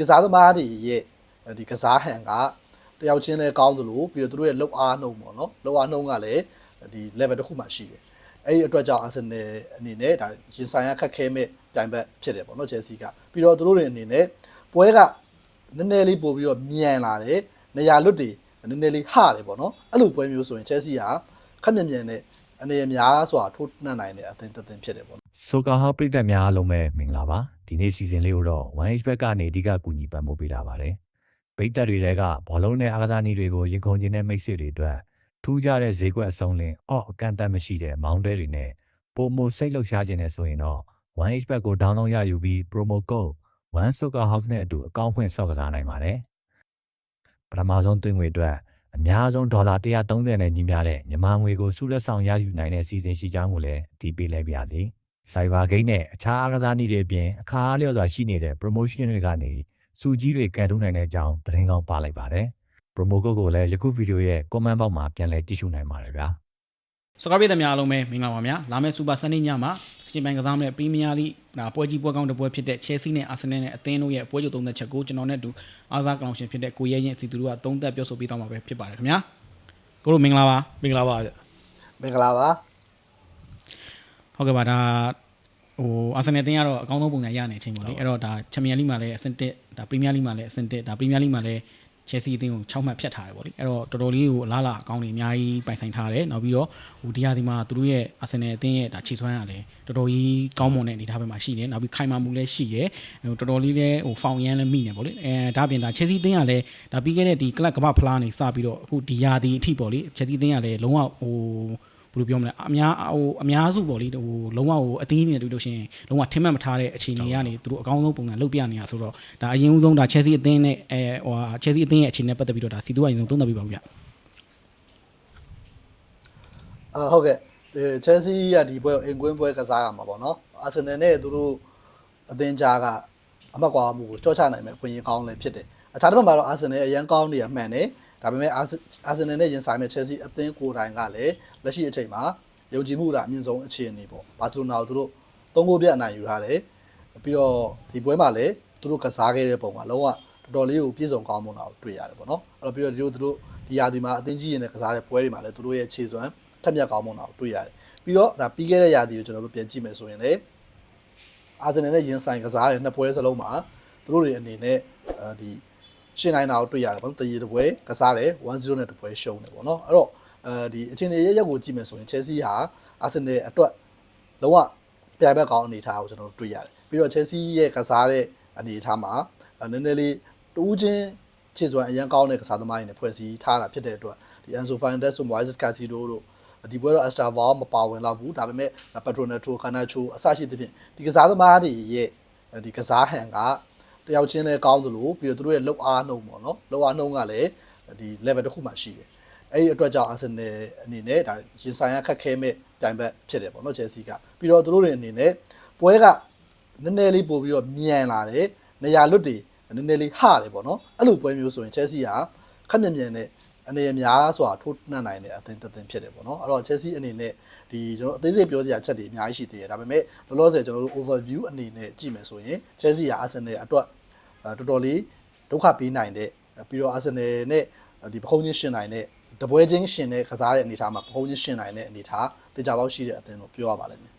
ကစားသမားတွေရဲ့ဒီကစားဟန်ကတယောက်ချင်းလည်းကောင်းသလိုပြီးတော့သူတို့ရဲ့လောက်အားနှုံပေါ့နော်လောက်အားနှုံကလည်းဒီ level တစ်ခုမှရှိတယ်အဲ့ဒီအတွက်ကြောင့်အာဆင်နယ်အနေနဲ့ဒါရင်ဆိုင်ရခက်ခဲမဲ့ပြိုင်ဘက်ဖြစ်တယ်ပေါ့နော်ချယ်ဆီကပြီးတော့သူတို့တွေအနေနဲ့ပွဲကနည်းနည်းလေးပို့ပြီးတော့မြန်လာတယ်နေရာလွတ်တွေနည်းနည်းလေးဟတယ်ပေါ့နော်အဲ့လိုပွဲမျိုးဆိုရင်ချယ်ဆီကခက်မြန်မြန်နဲ့အနေအများစွာထိုးနှံ့နိုင်တဲ့အသင်းတစ်သင်းဖြစ်တယ်ပေါ့နော်ဆိုကာဟာပရိသတ်များအားလုံးပဲမင်္ဂလာပါ ဒီနေ့စီစဉ်လေးကိုတော့ 1H ဘက်ကနေအဓိကကူညီပံ့ပိုးပေးတာပါတယ်ပရိသတ်တွေကဘောလုံးနဲ့အားကစားနည်းတွေကိုရင်ခုန်ခြင်းနဲ့မိတ်ဆွေတွေအတွက်ထူးခြားတဲ့ဈေးကွက်အစုံလင်အော့အကန့်အသတ်မရှိတဲ့မောင်းတဲတွေနဲ့ပုံမစိတ်လှုပ်ရှားခြင်းနဲ့ဆိုရင်တော့ 1H ဘက်ကို download ရယူပြီး promo code 1 Soccer House နဲ့အတူအကောင့်ဖွင့်ဆောက်ကစားနိုင်ပါတယ်ပထမဆုံးသွင်းငွေအတွက်အများဆုံးဒေါ်လာ130နဲ့ညီမျှတဲ့မြန်မာငွေကိုစုလက်ဆောင်ရယူနိုင်တဲ့စီစဉ်ရှိကြောင်းကိုလည်းဒီပေးလိုက်ပါရစေ Cyber Game နဲ့အခြားအားကစားနည်းတွေအပြင်အခါအားလျော်စွာရှိနေတဲ့ promotion တွေကနေစူကြီးတွေကန်ထုတ်နိုင်တဲ့အကြောင်းသတင်းကောင်းပါလိုက်ပါတယ်။ promo code ကိုလည်းယခုဗီဒီယိုရဲ့ comment box မှာပြန်လည်ကြည့်ရှုနိုင်ပါတယ်ဗျာစကားပြေးသမျှအားလုံးပဲမင်္ဂလာပါဗျာလာမယ့်စူပါဆန်နေ့ညမှာစချင်ပိုင်းကစားမယ့်ပရီးမီးယားလိဒါပွဲကြီးပွဲကောင်းတစ်ပွဲဖြစ်တဲ့ Chelsea နဲ့ Arsenal နဲ့အသင်းတို့ရဲ့ပွဲကြိုသုံးသက်ချက်ကိုကျွန်တော်နဲ့အတူအားစားကလောင်ရှင်ဖြစ်တဲ့ကိုရဲရင်စီသူတို့ကသုံးသက်ပြောဆိုပေးသွားမှာပဲဖြစ်ပါတယ်ခင်ဗျာကိုတို့မင်္ဂလာပါမင်္ဂလာပါဗျမင်္ဂလာပါ ဟုတ်ကဲ့ပါဒါဟို Arsenal အသင်းကတော့အကောင်းဆုံးပုံစံရနေချိန်ပေါ့လေအဲ့တော့ဒါ Champions League မှာလည်းအဆင့်1ဒါ Premier League မှာလည်းအဆင့်1ဒါ Premier League မှာလည်း Chelsea အသင်းကို6မှတ်ဖြတ်ထားတယ်ပေါ့လေအဲ့တော့တော်တော်လေးကိုအလားလာအကောင်းတွေအများကြီးပိုင်ဆိုင်ထားတယ်နောက်ပြီးတော့ဟိုဒီဟာဒီမှာသူတို့ရဲ့ Arsenal အသင်းရဲ့ဒါခြေစွမ်းကလည်းတော်တော်ကြီးကောင်းမွန်တဲ့အနေအထားပဲမှာရှိတယ်နောက်ပြီးခိုင်မာမှုလည်းရှိတယ်ဟိုတော်တော်လေးလည်းဟိုဖောင်ရမ်းလည်းမိနေပေါ့လေအဲဒါပြင်ဒါ Chelsea အသင်းကလည်းဒါပြီးခဲ့တဲ့ဒီ club ကမ္ဘာဖလားနေစပြီးတော့အခုဒီဟာဒီအထိပေါ့လေ Chelsea အသင်းကလည်းလုံးဝဟို ဘယ်လိုပြောမလဲအများဟိုအများစုပေါ့လေဟိုလုံးဝဟိုအသင်းအနေနဲ့တွေ့လို့ရှိရင်လုံးဝထင်မှတ်မထားတဲ့အခြေအနေကနေသူတို့အကောင်းဆုံးပုံစံလုပ်ပြနေတာဆိုတော့ဒါအရင်ဦးဆုံးဒါ Chelsea အသင်းနဲ့အဲဟိုဟာ Chelsea အသင်းရဲ့အခြေအနေနဲ့ပတ်သက်ပြီးတော့ဒါစီတူကအရင်ဆုံးသုံးသပ်ပြပါဦးဗျအာဟုတ်ကဲ့ချယ်ဆီကဒီပွဲကိုအင်ကွင်းပွဲကစားရမှာပေါ့နော်အာဆင်နယ်နဲ့သူတို့အသင်းကြားကအမှတ်ကွာမှုကိုကြော့ချနိုင်မဲ့ခွင့်ရကောင်းလည်းဖြစ်တယ်အခြားတစ်ဖက်မှာတော့အာဆင်နယ်အရန်ကောင်းနေရမှန်တယ် ဒါပေမဲ့အာဆင်နယ်နဲ့ရင်ဆိုင်မဲ့ချယ်ဆီအသင်းကိုယ်တိုင်ကလည်းလက်ရှိအချိန်မှာယုံကြည်မှုကအမြင့်ဆုံးအခြေအနေပေါ့ဘာစီလိုနာကိုသူတို့သုံးဂိုးပြတ်အနိုင်ယူထားတယ်ပြီးတော့ဒီပွဲမှာလည်းသူတို့ကစားခဲ့တဲ့ပုံကလုံးဝတော်တော်လေးကိုပြည့်စုံကောင်းမွန်တာကိုတွေ့ရတယ်ပေါ့နော်အဲ့တော့ပြီးတော့ဒီလိုသူတို့ဒီရာဒီမှာအသင်းကြီးရင်နဲ့ကစားတဲ့ပွဲတွေမှာလည်းသူတို့ရဲ့ခြေစွမ်းထက်မြက်ကောင်းမွန်တာကိုတွေ့ရတယ်ပြီးတော့ဒါပြီးခဲ့တဲ့ရာသီကိုကျွန်တော်တို့ပြန်ကြည့်မယ်ဆိုရင်လည်းအာဆင်နယ်နဲ့ရင်ဆိုင်ကစားတဲ့နှစ်ပွဲစလုံးမှာသူတို့တွေအနေနဲ့အဲဒီ ရှင်းနိုင်တာကိုတွေ့ရတယ်ပေါ့နော်တရေတစ်ပွဲကစားတယ်1-0နဲ့တစ်ပွဲရှုံးတယ်ပေါ့နော်အဲ့တော့အဲဒီအချိန်တွေရဲ့ရက်ကိုကြည့်မယ်ဆိုရင် Chelsea ဟာအာဆင်နယ်အတွက်လုံးဝပြိုင်ဘက်ကောင်းအနေအထားကိုကျွန်တော်တို့တွေ့ရတယ်ပြီးတော့ Chelsea ရဲ့ကစားတဲ့အနေအထားမှာနည်းနည်းလေးတူးချင်းခြေစွမ်းအရန်ကောင်းတဲ့ကစားသမားတွေနဲ့ဖွဲ့စည်းထားတာဖြစ်တဲ့အတွက်ဒီ Enzo Fernandez ဆို Moises Caicedo တို့ဒီပွဲတော့ Astor Val မပါဝင်တော့ဘူးဒါပေမဲ့ Patronato Canacho အစရှိသဖြင့်ဒီကစားသမားတွေရဲ့ဒီကစားဟန်က တယောက်ချင်းလည်းကောင်းသလိုပြီးတော့သူတို့ရဲ့လောက်အားနှုံပေါ့နော်လောက်အားနှုံကလည်းဒီ level တစ်ခုမှရှိတယ်အဲ့ဒီအတွက်ကြောင့် Arsenal အနေနဲ့ဒါရင်ဆိုင်ရခက်ခဲမဲ့ပြိုင်ဘက်ဖြစ်တယ်ပေါ့နော် Chelsea ကပြီးတော့သူတို့တွေအနေနဲ့ပွဲကနည်းနည်းလေးပို့ပြီးတော့မြန်လာတယ်နေရာလွတ်တွေနည်းနည်းလေးဟတယ်ပေါ့နော်အဲ့လိုပွဲမျိုးဆိုရင် Chelsea ကခက်မြန်မြန်နဲ့အနေအများစွာထိုးနှံ့နိုင်တဲ့အသင်းတစ်သင်းဖြစ်တယ်ပေါ့နော်အဲ့တော့ Chelsea အနေနဲ့ဒီကျွန်တော်အသေးစိတ်ပြောစရာချက်တွေအများကြီးရှိသေးတယ်ဒါပေမဲ့လောလောဆယ်ကျွန်တော်တို့ overview အနေနဲ့ကြည့်မယ်ဆိုရင် Chelsea က Arsenal အတွက် တော်တော်လေးဒုက္ခပေးနိုင်တဲ့ပြီးတော့ Arsenal နဲ့ဒီပခုံးချင်းရှင်နိုင်တဲ့တပွဲချင်းရှင်တဲ့ကစားတဲ့အနေအထားမှာပခုံးချင်းရှင်နိုင်တဲ့အနေအထားတေချာပေါက်ရှိတဲ့အသင်းလို့ပြောရပါလိမ့်မယ်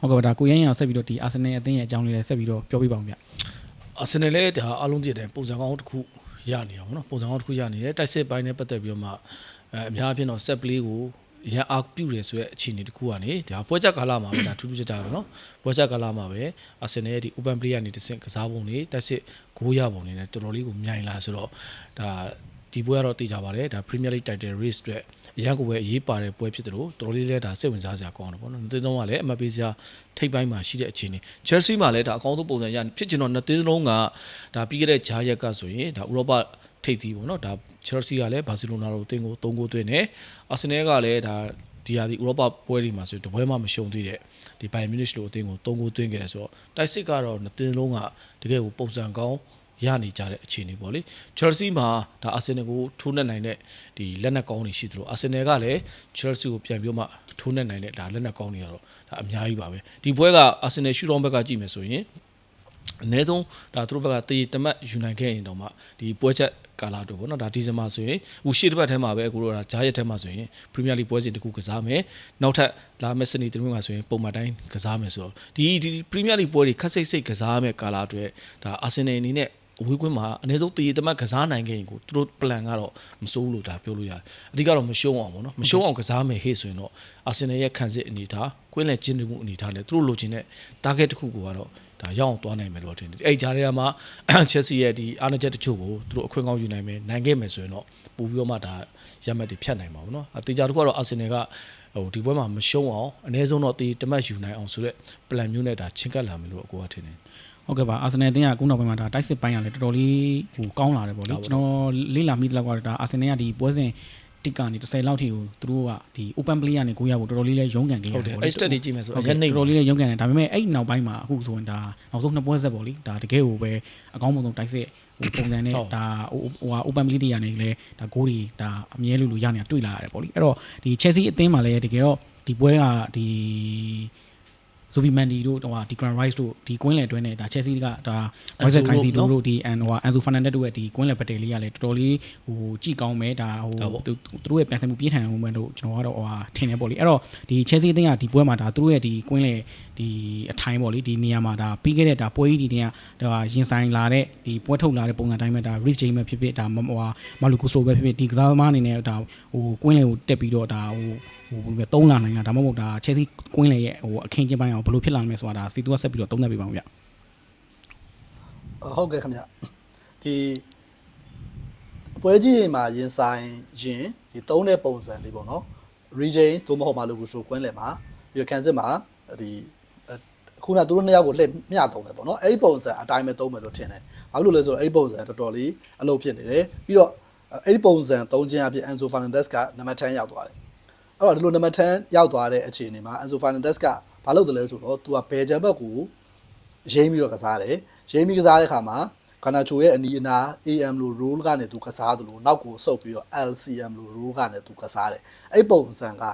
ဟုတ်ကဲ့ပါဒါကိုရဲရင်အောင်ဆက်ပြီးတော့ဒီ Arsenal အသင်းရဲ့အကြောင်းလေးလည်းဆက်ပြီးတော့ပြောပြပါဦးဗျအာဆင်နယ်လည်းဒါအားလုံးကြည့်တယ်ပုံစံကောင်းတစ်ခုရနေတာပေါ့နော်ပုံစံကောင်းတစ်ခုရနေတယ်တိုက်စစ်ပိုင်းနဲ့ပတ်သက်ပြီးတော့မှအဲအများအပြားတော့ set play ကို ရန်အားပြုတယ်ဆိုတဲ့အခြေအနေတစ်ခုကနေဒါပွဲချက်ကာလမှာပဲဒါထူးထူးခြားခြားပဲနော်ပွဲချက်ကာလမှာပဲအာဆင်နယ်ရဲ့ဒီ open play ကနေတစ်ဆင့်ကစားပုံတွေတိုက်စစ်ဂိုးရပုံတွေနဲ့တော်တော်လေးကိုမြိုင်လာဆိုတော့ဒါဒီပွဲကတော့သိကြပါတယ်ဒါ Premier League Title Race အတွက်အရန်ကိုပဲအရေးပါတဲ့ပွဲဖြစ်တယ်လို့တော်တော်လေးလဲဒါစိတ်ဝင်စားစရာကောင်းတယ်ပေါ့နော်နှစ်သင်းလုံးကလည်းအမှတ်ပေးစရာထိပ်ပိုင်းမှာရှိတဲ့အခြေအနေ Chelsea မှာလည်းဒါအကောင်းဆုံးပုံစံရဖြစ်ချင်တော့နှစ်သင်းလုံးကဒါပြီးခဲ့တဲ့ဂျားရက်ကဆိုရင်ဒါဥရောပ ထိပ်သီးပေါ့နော်ဒါ Chelsea ကလည်းဘာစီလိုနာတို့အသင်းကို3ဂိုးသွင်းတယ် Arsenal ကလည်းဒါဒီဟာဒီဥရောပပွဲတွေမှာဆိုတပွဲမှမရှုံသေးတဲ့ဒီ Bayern Munich လိုအသင်းကို3ဂိုးသွင်းခဲ့တယ်ဆိုတော့တိုက်စစ်ကတော့နှစ်သင်းလုံးကတကယ်ကိုပုံစံကောင်းရနေကြတဲ့အခြေအနေပေါ့လေ Chelsea မှာဒါ Arsenal ကိုထိုးနှက်နိုင်တဲ့ဒီလက်နက်ကောင်းတွေရှိသလို Arsenal ကလည်း Chelsea ကိုပြန်ပြီးမှထိုးနှက်နိုင်တဲ့ဒါလက်နက်ကောင်းတွေကတော့ဒါအများကြီးပါပဲဒီပွဲက Arsenal ရှူတောင်းဘက်ကကြည့်မယ်ဆိုရင် အနည်းဆုံးဒါသူတို့ဘက်ကတည်တမတ်ယူနိုင်ခဲ့ရင်တော့မှဒီပွဲချက်ကာလာတို့ပေါ့နော်ဒါဒီဇင်ဘာဆိုရင်ဟိုရှေ့တစ်ပတ်ထဲမှာပဲအခုတို့ဒါဂျားရက်ထဲမှာဆိုရင်ပရီးမီယာလိပွဲစဉ်တစ်ခုကစားမယ်နောက်ထပ်လာမက်စနီတမျိုးမှာဆိုရင်ပုံမှန်တိုင်းကစားမယ်ဆိုတော့ဒီဒီပရီးမီယာလိပွဲတွေခက်စိတ်စိတ်ကစားမယ်ကာလာတွေဒါအာဆင်နယ်အနေနဲ့အဝေးကွင်းမှာအနည်းဆုံးတည်တမတ်ကစားနိုင်ခဲ့ရင်ကိုသူတို့ plan ကတော့မစိုးဘူးလို့ဒါပြောလို့ရတယ်အဓိကတော့မရှုံးအောင်ပေါ့နော်မရှုံးအောင်ကစားမယ်ဟေ့ဆိုရင်တော့အာဆင်နယ်ရဲ့ခံစစ်အနေထားကွင်းလယ်ကျင်းတူမှုအနေထားနဲ့သူတို့လိုချင်တဲ့ target တစ်ခုကိုကတော့ ဒါရောက်အောင်သွားနိုင်မယ်လို့ထင်တယ်အဲ့ကြားထဲမှာ Chelsea ရဲ့ဒီအားနည်းချက်တချို့ကိုသူတို့အခွင့်ကောင်းယူနိုင်မယ်နိုင်ခဲ့မယ်ဆိုရင်တော့ပို့ပြီးတော့မှဒါရမှတ်တွေဖြတ်နိုင်မှာပေါ့နော်အတေချာတစ်ခုကတော့ Arsenal ကဟိုဒီပွဲမှာမရှုံးအောင်အနည်းဆုံးတော့ဒီတမတ်ယူနိုင်အောင်ဆိုတော့ plan မျိုးနဲ့ဒါချင်းကပ်လာမယ်လို့အကိုကထင်တယ်ဟုတ်ကဲ့ပါအာဆင်နယ်အသင်းကအခုနောက်ပိုင်းမှာဒါတိုက်စစ်ပိုင်းကလည်းတော်တော်လေးဟိုကောင်းလာတယ်ပေါ့လေကျွန်တော်လေ့လာမိသလောက်ကတော့ဒါအာဆင်နယ်ကဒီပွဲစဉ် တစ်ကနေ30လောက်ထိကိုသူတို့ကဒီ open play ကနေကိုရဖို့တော်တော်လေးလဲရုန်းကန်ခဲ့ရဟုတယ်တ်တယ်ပေါ့လေအဲ့ stat တွေကြည့်မယ်ဆိုဟုတ်အရကဲ့င်နေတော်တော်လေးလည်းရုန်းကန်တယ်ဒါပေမဲ့အဲ့နောက်ပိုင်းမှာအခုဆိုရင်ဒါနောက်ဆုံးနှစ်ပွဲဆက်ပေါ့လေဒါတကယ်ကိုပဲအကောင်းဆုံးတိုက်စစ်ဟိုပုံစံနဲ့ဒါဟိုဟိုဟာ open play တွေကနေလည်းဒါဂိုးတွေဒါအမြဲလို့လို့ရနေတာတွေ့လာရတယ်ပေါ့လေအဲ့တော့ဒီ Chelsea အသင်းမှာလည်းတကယ်တော့ဒီပွဲကဒီ ဇူဘီမန်ဒီတို့ဟိုဟာဒီ Grand Rice တို့ဒီကွင်းလယ်တွင်းနဲ့ဒါ Chelsea ကဒါ Moises Caicedo တို့ဒီအန်ဟိုဟာ Enzo Fernandez တို့ရဲ့ဒီကွင်းလယ်ပတယ်လေးကလည်းတော်တော်လေးဟိုကြည့်ကောင်းမယ်ဒါဟိုသူတို့ရဲ့ပြန်ဆင်မှုပြင်းထန်မှုမှန်တို့ကျွန်တော်ကတော့ဟိုဟာထင်တယ်ပေါ့လေအဲ့တော့ဒီ Chelsea အသင်းကဒီပွဲမှာဒါသူတို့ရဲ့ဒီကွင်းလယ်ဒီအထိုင်းပေါ့လေဒီနေရာမှာဒါပြီးခဲ့တဲ့ဒါပွဲကြီးဒီနေရာဒါရင်ဆိုင်လာတဲ့ဒီပွဲထုတ်လာတဲ့ပုံစံတိုင်းပဲဒါ Rich James ပဲဖြစ်ဖြစ်ဒါဟိုဟာမာလူကူဆိုပဲဖြစ်ဖြစ်ဒီကစားသမားအနေနဲ့ဒါဟိုကွင်းလယ်ကိုတက်ပြီးတော့ဒါဟိုဟိုဘယ်လိုပဲသုံးလာနိုင်တာဒါမှမဟုတ်ဒါ Chelsea ကွင်းလေရဲ့ဟိုအခင်းချင်းပိုင်းအောင်ဘယ်လိုဖြစ်လာမလဲဆိုတာဒါစီတူကဆက်ပြီးတော့သုံးသပ်ပေးပါဦးဗျဟုတ်ကဲ့ခင်ဗျဒီပွဲကြီးမှာရင်ဆိုင်ရင်ဒီသုံးတဲ့ပုံစံလေးပေါ့နော် region သို့မဟုတ်မလို့ကိုဆိုကွင်းလယ်မှာပြီးတော့ Kansas မှာဒီ ခုနကသူတို့နှစ်ယောက်ကိုလှည့်မျှတုံးတယ်ပေါ့နော်အဲ့ဒီပုံစံအတိုင်းပဲသုံးမယ်လို့ထင်တယ်ဘာလို့လဲဆိုတော့အဲ့ဒီပုံစံတော်တော်လေးအလုပ်ဖြစ်နေတယ်ပြီးတော့အဲ့ဒီပုံစံသုံးခြင်းအပြင် Enzo Fernandez ကနံပါတ်10ရောက်သွားတယ်အဲ့တော့ဒီလိုနံပါတ်10ရောက်သွားတဲ့အခြေအနေမှာ Enzo Fernandez ကဘာလုပ်တယ်လဲဆိုတော့ तू ကဘယ်ဂျန်ဘက်ကိုရင်းပြီးတော့ကစားတယ်ရင်းပြီးကစားတဲ့ခါမှာခန္ဓာချိုရဲ့အနီးအနား AM လို့ rule ကနေသူကစားတယ်လို့နောက်ကိုဆုပ်ပြီးတော့ LCM လို့ rule ကနေသူကစားတယ်အဲ့ပုံစံက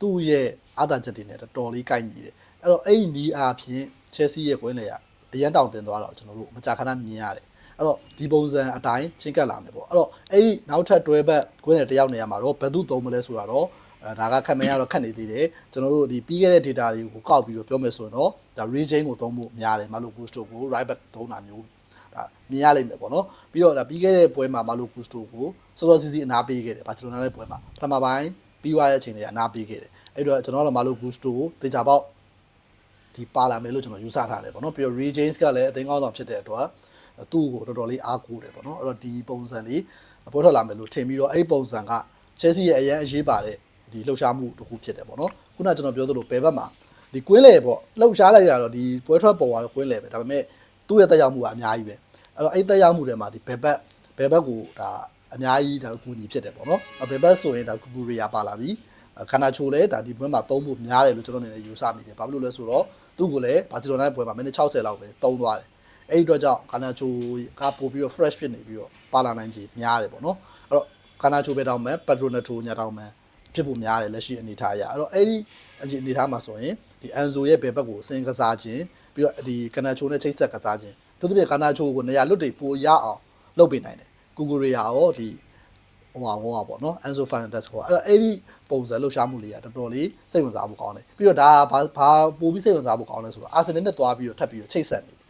သူ့ရဲ့အာသာချက်တွေနဲ့တော်တော်လေးကိုက်ညီတယ် အဲ့တော့အဲ့ဒီနီးအားဖြင့် Chelsea ရဲ့ကွင်းလေကအရန်တောင်တင်သွားတော့ကျွန်တော်တို့မကြာခဏမြင်ရတယ်အဲ့တော့ဒီပုံစံအတိုင်းချင်းကပ်လာမယ်ပေါ့အဲ့တော့အဲ့ဒီနောက်ထပ်တွဲဘက်ကွင်းလေတယောက်နေရာမှာတော့ဘယ်သူသုံးမလဲဆိုတာတော့အဲဒါကခံမရတော့ခက်နေသေးတယ်ကျွန်တော်တို့ဒီပြီးခဲ့တဲ့ data တွေကိုကောက်ပြီးတော့ပြောမယ်ဆိုရင်တော့ဒါ region ကိုသုံးဖို့များတယ်မလို့ gusto ကို right back သုံးတာမျိုးဒါမြင်ရလိမ့်မယ်ပေါ့နော်ပြီးတော့ဒါပြီးခဲ့တဲ့ပွဲမှာမလို့ gusto ကိုစောစောစီးစီးအနာပေးခဲ့တယ်ဘာစီလိုနာရဲ့ပွဲမှာပထမပိုင်းပြီးသွားတဲ့အချိန်တွေကအနာပေးခဲ့တယ်အဲ့တော့ကျွန်တော်တို့မလို့ gusto ကိုတေချာပေါက် ဒီပါလာမယ်လို့ကျွန်တော်ယူဆထားတယ်ပေါ့နော်ပြီးတော့ regions ကလည်းအသိကောင်းဆောင်ဖြစ်တဲ့အတွက်သူ့ကိုတော်တော်လေးအားကိုးတယ်ပေါ့နော်အဲ့တော့ဒီပုံစံလေးပေါ်ထွက်လာမယ်လို့ထင်ပြီးတော့အဲ့ဒီပုံစံက Chelsea ရဲ့အရန်အရေးပါတဲ့ဒီလှုပ်ရှားမှုတစ်ခုဖြစ်တယ်ပေါ့နော်ခုနကကျွန်တော်ပြောသလိုဘယ်ဘက်မှာဒီကွင်းလေပေါ့လှုပ်ရှားလိုက်ရတော့ဒီပွဲထွက်ပုံကတော့ကွင်းလေပဲဒါပေမဲ့သူ့ရဲ့တက်ရောက်မှုကအများကြီးပဲအဲ့တော့အဲ့တက်ရောက်မှုတွေမှာဒီဘယ်ဘက်ဘယ်ဘက်ကိုဒါအများကြီးဒါအကူအညီဖြစ်တယ်ပေါ့နော်ဘယ်ဘက်ဆိုရင်ဒါကူကူရီယာပါလာပြီ ခန္ဓာချိုလဲဒါဒီပွဲမှာသုံးဖို့များတယ်လို့ကျွန်တော်အနေနဲ့ယူဆမိတယ်ဘာဖြစ်လို့လဲဆိုတော့သူ့ကိုလည်းဘာစီလိုနာရဲ့ပွဲမှာမိနစ်60လောက်ပဲသုံးသွားတယ်အဲ့ဒီအတွက်ကြောင့်ခန္ဓာချိုကပို့ပြီးတော့ fresh ဖြစ်နေပြီးတော့ပါလာနိုင်ခြေများတယ်ပေါ့နော်အဲ့တော့ခန္ဓာချိုပဲတောင်းမယ် petronato ညတောင်းမယ်ဖြစ်ဖို့များတယ်လက်ရှိအနေထားအရအဲ့တော့အဲ့ဒီအနေထားမှာဆိုရင်ဒီအန်ဇိုရဲ့ဘယ်ဘက်ကိုအစင်ကစားခြင်းပြီးတော့ဒီကနာချိုနဲ့ချိတ်ဆက်ကစားခြင်းသူတို့ပြကနာချိုကိုနေရာလွတ်တွေပိုရအောင်လုပ်ပေးနိုင်တယ်ကူဂူရီယာရောဒီဟိုဟာဟိုဟာပေါ့နော်အန်ဇိုဖန်နဒက်ကိုအဲ့တော့အဲ့ဒီ ပုံစံလှုပ်ရှားမှုလေးကတော်တော်လေးစိတ်ဝင်စားဖို့ကောင်းတယ်ပြီးတော့ဒါဘာဘာပိုပြီးစိတ်ဝင်စားဖို့ကောင်းလဲဆိုတော့အာဆင်နယ်နဲ့တွားပြီးတော့ထပ်ပြီးတော့ချိတ်ဆက်နေတယ်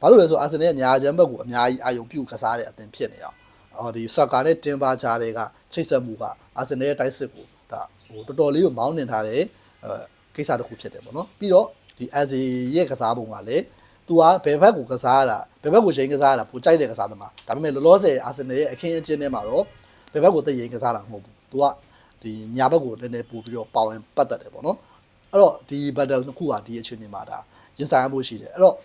ဘာလို့လဲဆိုတော့အာဆင်နယ်ညာချမ်းဘက်ကိုအများကြီးအာယုံပြုတ်ကစားတဲ့အသင်ဖြစ်နေအောင်အော်ဒီဆာကာနဲ့တင်ပါချားတွေကချိတ်ဆက်မှုကအာဆင်နယ်ရဲ့တိုက်စစ်ကိုဒါဟိုတော်တော်လေးကိုမောင်းနှင်ထားတဲ့အဲကိစ္စတစ်ခုဖြစ်တယ်ပေါ့နော်ပြီးတော့ဒီ as ရဲ့ကစားပုံကလည်း तू ကဘယ်ဘက်ကိုကစားရတာဘယ်ဘက်ကိုချိန်ကစားရတာပိုကြိုက်တဲ့ကစားသမားဒါပေမဲ့လောလောဆယ်အာဆင်နယ်ရဲ့အခင်းအကျင်းထဲမှာတော့ဘယ်ဘက်ကိုတည်ရင်ကစားတာမဟုတ်ဘူး तू က ဒီညာဘက်ကိုလည်းနည်းပို့ပြီးတော့ပေါဝင်ပတ်သက်တယ်ပေါ့နော်အဲ့တော့ဒီ battle နှစ်ခုကဒီအခြေအနေမှာဒါရင်ဆိုင်ရဖို့ရှိတယ်အဲ့တော့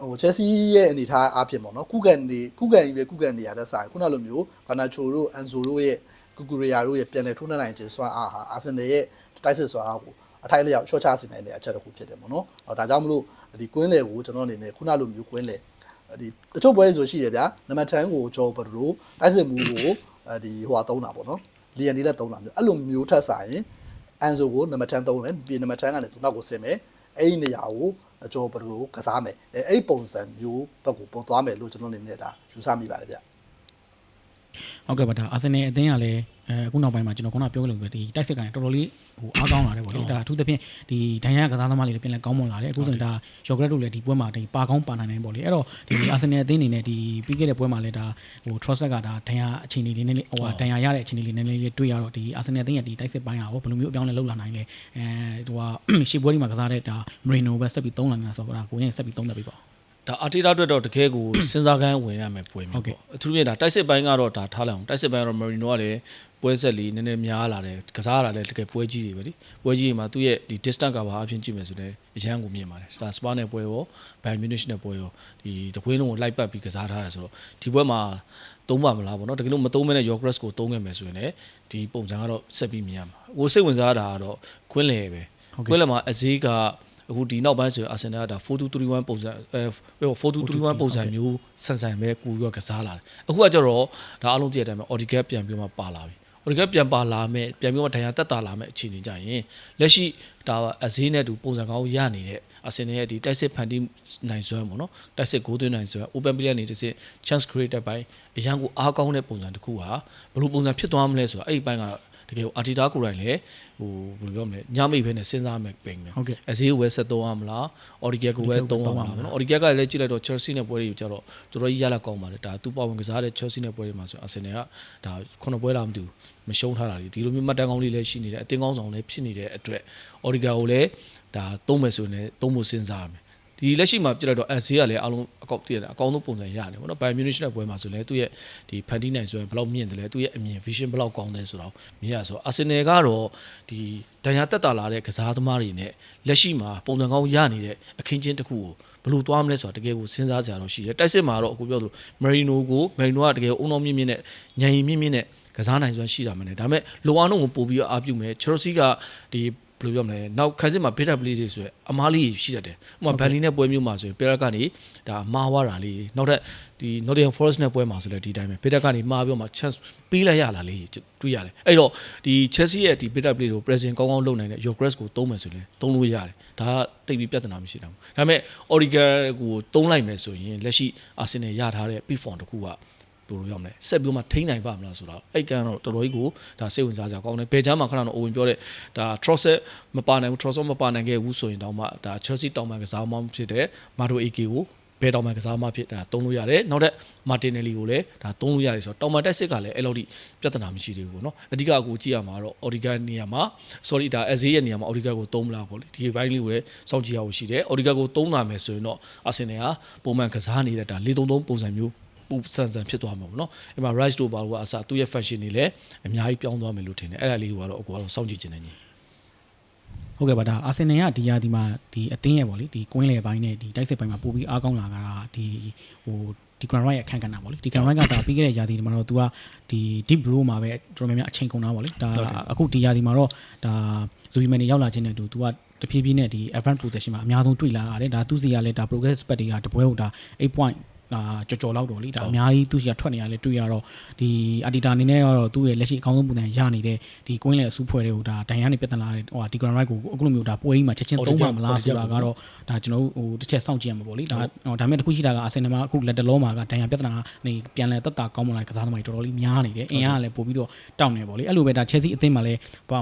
ဟို Chelsea ရဲ့အနေထားအားဖြင့်ပေါ့နော်ကုကန်နေကုကန်ကြီးပဲကုကန်နေရတဲ့ဆိုင်ခုနလိုမျိုးဘာနာချိုတို့အန်ဆိုတို့ရဲ့ကူကူရီယာတို့ရဲ့ပြန်လည်ထိုးနှက်နိုင်ခြင်းစွမ်းအားဟာအာဆင်နယ်ရဲ့တိုက်စစ်စွမ်းအားကိုအထိုက်လျောက်ရှော့ချစေနိုင်တဲ့အချက်တစ်ခုဖြစ်တယ်ပေါ့နော်။ဒါကြောင့်မလို့ဒီကွင်းလေကိုကျွန်တော်အနေနဲ့ခုနလိုမျိုးကွင်းလေဒီတချို့ပွဲဆိုရှိရဗျာနံပါတ်10ကိုဂျော်ဘဒရိုတိုက်စစ်မှုကိုဒီဟိုဟာသုံးတာပေါ့နော်။ လီယန်ဒီလက်သုံးတာမျိုးအဲ့လိုမျိုးထက်ဆိုင်ရင်အန်ဆိုကိုနံပါတ်10သုံးတယ်ပြီးနံပါတ်10ကနေသူနောက်ကိုဆင်မယ်။အဲ့ဒီနေရာကိုအကျော်ဘယ်လိုကစားမယ်အဲအဲ့ပုံစံမျိုးဘက်ကိုပုံသွားမယ်လို့ကျွန်တော်အနေနဲ့ဒါယူဆမိပါတယ်ဗျ ဟုတ်ကဲ့ပါဒါအာဆင်နယ်အသင်းကလည်းအဲအခုနောက်ပိုင်းမှာကျွန်တော်ခုနပြောခဲ့လို့ပဲဒီတိုက်စစ်ကန်တော်တော်လေးဟိုအားကောင်းလာတယ်ပေါ့လေဒါအထူးသဖြင့်ဒီဒိုင်ယာကစားသမားတွေလည်းပြန်လဲကောင်းမွန်လာတယ်အခုဆိုရင်ဒါယောဂရက်တို့လည်းဒီပွဲမှာဒီပါကောင်းပါနိုင်တယ်ပေါ့လေအဲ့တော့ဒီအာဆင်နယ်အသင်းအနေနဲ့ဒီပြီးခဲ့တဲ့ပွဲမှာလည်းဒါဟို Trossard ကဒါဒိုင်ယာအခြေအနေလေးနည်းနည်းဟိုဒိုင်ယာရတဲ့အခြေအနေလေးနည်းနည်းလေးတွေ့ရတော့ဒီအာဆင်နယ်အသင်းရဲ့ဒီတိုက်စစ်ပိုင်းဟာဘယ်လိုမျိုးအပြောင်းလဲလုပ်လာနိုင်လဲအဲဟိုဟာရှေ့ပွဲဒီမှာကစားတဲ့ဒါမရီနိုပဲဆက်ပြီးသုံးလာနေတာဆိုတော့ဒါကိုရင်ဆက်ပြီးသုံးတတ်ပြီပေါ့ ဒါအာတီတာအတွက်တော့တကယ်ကိုစဉ်းစားကမ်းဝင်ရမယ်ပွဲမျိုးဟုတ်ကဲ့ပေါ့အထူးဖြင့်ဒါတိုက်စစ်ပိုင်းကတော့ဒါထားလိုက်အောင်တိုက်စစ်ပိုင်းကတော့မရီနိုကလည်းပွဲဆက်လီနည်းနည်းများလာတယ်ကစားရတာလည်းတကယ်ပွဲကြီးတွေပဲလေပွဲကြီးတွေမှာသူ့ရဲ့ဒီ distance cover အဖြစ်ကြည့်မယ်ဆိုလည်းအရန်ကိုမြင်ပါတယ်ဒါစပါနဲ့ပွဲရောဘိုင်မြူနစ်နဲ့ပွဲရောဒီတပွဲလုံးကိုလိုက်ပတ်ပြီးကစားထားတယ်ဆိုတော့ဒီပွဲမှာသုံးပါမလားပေါ့နော်တကယ်လို့မသုံးမဲနဲ့ your grass ကိုသုံးခဲ့မယ်ဆိုရင်လည်းဒီပုံစံကတော့ဆက်ပြီးမြင်ရမှာဟိုစိတ်ဝင်စားတာကတော့ခွင်းလေပဲဟုတ်ကဲ့ခွင်းလေမှာအဈေးက အခုဒီနောက်ပိုင်းဆိုရင်အာဆင်နယ်ကဒါ4231ပုံစံအဲ4231ပုံစံမျိုးဆန်ဆန်ပဲကူရောကစားလာတယ်အခုကကျတော့ဒါအလုံးကြည့်တဲ့အတိုင်းပဲ Odigap ပြန်ပြီးမှပါလာပြီ Odigap ပြန်ပါလာမဲ့ပြန်ပြီးမှဒဏ်ရာတက်တာလာမဲ့အခြေအနေကြရင်လက်ရှိဒါအဈေးနဲ့တူပုံစံကောင်းရနေတဲ့အာဆင်နယ်ရဲ့ဒီတိုက်စစ်ဖန်တီးနိုင်စွမ်းပေါ့နော်တိုက်စစ်ဂိုးသွင်းနိုင်စွမ်း open play ကနေတစ်စစ် chance created ပိုင်းအရန်ကိုအားကောင်းတဲ့ပုံစံတစ်ခုဟာဘယ်လိုပုံစံဖြစ်သွားမလဲဆိုတာအဲ့ဒီပိုင်းကတော့ တကယ်အာတီတာကိုယ်တိုင်လည်းဟိုဘယ်လိုပြောမလဲညမိတ်ပဲနဲ့စဉ်းစားမယ်ပိန်တယ်ဟုတ်ကဲ့အဈေးကိုပဲဆက်သုံးရမလားအော်ဒီကက်ကိုပဲသုံးရမလားပေါ့နော်အော်ဒီကက်ကလည်းကြည့်လိုက်တော့ Chelsea နဲ့ပွဲတွေကိုကြတော့တော်တော်ကြီးရလာကောင်းပါတယ်ဒါသူပါဝင်ကစားတဲ့ Chelsea နဲ့ပွဲတွေမှာဆိုအာဆင်နယ်ကဒါခုနှစ်ပွဲလာမတူမရှုံးထားတာလေဒီလိုမျိုးမှတ်တမ်းကောင်းလေးလည်းရှိနေတယ်အတင်းကောင်းဆောင်လည်းဖြစ်နေတဲ့အတွက်အော်ဒီကက်ကိုလည်းဒါသုံးမယ်ဆိုရင်လည်းသုံးဖို့စဉ်းစားရမယ် ဒီလက်ရှိမှာပြလိုက်တော့ AC ကလည်းအလုံးအကောက်တည်တယ်အကောင်းဆုံးပုံစံရတယ်ပေါ့နော် Bayern Munich နဲ့ပွဲမှာဆိုလည်းသူ့ရဲ့ဒီဖန်တီးနိုင်ဆိုရင်ဘယ်လောက်မြင့်တယ်လဲသူ့ရဲ့အမြင် vision ဘယ်လောက်ကောင်းတယ်ဆိုတော့မြင်ရဆို Arsenal ကတော့ဒီဒဏ်ရာတက်တာလာတဲ့ကစားသမားတွေနဲ့လက်ရှိမှာပုံစံကောင်းရနေတဲ့အခင်းချင်းတစ်ခုကိုဘယ်လိုသွားမလဲဆိုတာတကယ်ကိုစဉ်းစားကြရတော့ရှိတယ်တိုက်စစ်မှာတော့အခုပြောသလို Marino ကို Marino ကတကယ်အုံတော်မြင့်မြင့်နဲ့ညံရင်မြင့်မြင့်နဲ့ကစားနိုင်စွမ်းရှိတာမှန်တယ်ဒါပေမဲ့လိုအားလုံးကိုပို့ပြီးတော့အားပြုမယ် Chelsea ကဒီဘယ် လိုပြောမလဲနောက်ခန်းစစ်မှာ better play တွေဆိုရယ်အမားလေးရှိတတ်တယ်ဥပမာဘန်လီနဲ့ပွဲမျိုးမှာဆိုရင်ပီရက်ကနေဒါမားဝါတာလေးနောက်ထပ်ဒီ Nottingham Forest နဲ့ပွဲမှာဆိုလည်းဒီတိုင်းပဲပီရက်ကနေမားပြီးတော့မှ chance ပေးလိုက်ရလာလေးတွေ့ရတယ်အဲ့တော့ဒီ Chelsea ရဲ့ဒီ better play ကို present ကောင်းကောင်းလုပ်နိုင်တဲ့ Yogres ကိုသုံးမယ်ဆိုရင်သုံးလို့ရတယ်ဒါကတိတ်ပြီးပြဿနာမရှိတော့ဘူးဒါပေမဲ့ Origal ကိုသုံးလိုက်မယ်ဆိုရင်လက်ရှိ Arsenal ရထားတဲ့ P-form တစ်ခုက ဘယ်လိုပြောမလဲဆက်ပြီးမှထိန်းနိုင်ပါမလားဆိုတော့အဲ့ကန်တော့တော်တော်ကြီးကိုဒါစိတ်ဝင်စားစရာကောင်းတယ်ဘယ်ချမ်းမှာခဏတော့အိုဝင်ပြောတဲ့ဒါ Trossard မပါနိုင်ဘူး Trossard မပါနိုင်ခဲ့ဘူးဆိုရင်တောင်မှဒါ Chelsea တောင်မှကစားမှဖြစ်တဲ့ Mato AK ကိုဘယ်တောင်မှကစားမှဖြစ်တာတုံးလို့ရတယ်နောက်ထပ် Martinelli ကိုလည်းဒါတုံးလို့ရတယ်ဆိုတော့တောင်မှတက်စစ်ကလည်းအဲ့လိုထိပြဿနာမရှိသေးဘူးပေါ့နော်အဓိကအကိုကြည့်ရမှာတော့ Origa နေရာမှာ sorry ဒါ Aziz ရဲ့နေရာမှာ Origa ကိုတုံးမလားပေါ့လေဒီဘိုင်းလေးကိုလည်းစောင့်ကြည့်ရဖို့ရှိတယ် Origa ကိုတုံးလာမယ်ဆိုရင်တော့ Arsenal ကပုံမှန်ကစားနေတဲ့ဒါ၄-၃-၃ပုံစံမျိုး ပူဆန်ဆန်ဖြစ်သွားမှာပေါ့နော်အဲ့မှာ rice တို့ဘာလို့ကအစားသူ့ရဲ့ fashion တွေလည်းအများကြီးပြောင်းသွားမယ်လို့ထင်တယ်အဲ့ဒါလေးကတော့အခုကတော့စောင့်ကြည့်နေတယ်ညီဟုတ်ကဲ့ပါဒါအာဆင်နယ်ကဒီယာဒီမှာဒီအသင်းရဲ့ပေါ့လေဒီကွင်းလေပိုင်းနဲ့ဒီတိုက်စစ်ပိုင်းမှာပို့ပြီးအားကောင်းလာတာကဒီဟိုဒီ ground right ရဲ့အခန့်ကဏ္ဍပေါ့လေဒီ ground right ကဒါပြီးခဲ့တဲ့ယာဒီမှာတော့ तू ကဒီ deep blue မှာပဲတော်တော်များများအချိန်ကုန်တာပေါ့လေဒါအခုဒီယာဒီမှာတော့ဒါဇူဘီမန်နေရောက်လာခြင်းနဲ့တူ तू ကတဖြည်းဖြည်းနဲ့ဒီ advanced position မှာအများဆုံးတွေ့လာရတယ်ဒါသူစီကလည်းဒါ progress spec တွေကတပွဲဟုတ်ဒါ8 point အာ ကြော်ကြော်လောက်တော့လीဒါအများကြီးသူရှိကထွက်နေရလဲတွေ့ရတော့ဒီအဒီတာအနေနဲ့ကတော့သူ့ရဲ့လက်ရှိအကောင်းဆုံးပုံစံရနေတဲ့ဒီကွင်းလေအစုဖွဲ့တွေကိုဒါဒိုင်ကနေပြဿနာတွေဟိုဒီ ground right ကိုအခုလိုမျိုးဒါပွဲကြီးမှာချက်ချင်းသုံးပါမလားဆိုတာကတော့ဒါကျွန်တော်ဟိုတစ်ချက်စောင့်ကြည့်ရမှာပေါ့လေဒါဒါပေမဲ့တစ်ခုရှိတာကအစင်နမှာအခုလက်တလုံးမှာကဒိုင်ယာပြဿနာနေပြန်လဲတက်တာကောင်းမလားကစားသမားတွေတော်တော်လေးများနေတယ်အင်အားကလည်းပို့ပြီးတော့တောင်းနေပေါ့လေအဲ့လိုပဲဒါ Chelsea အသင်းမှာလည်းဟို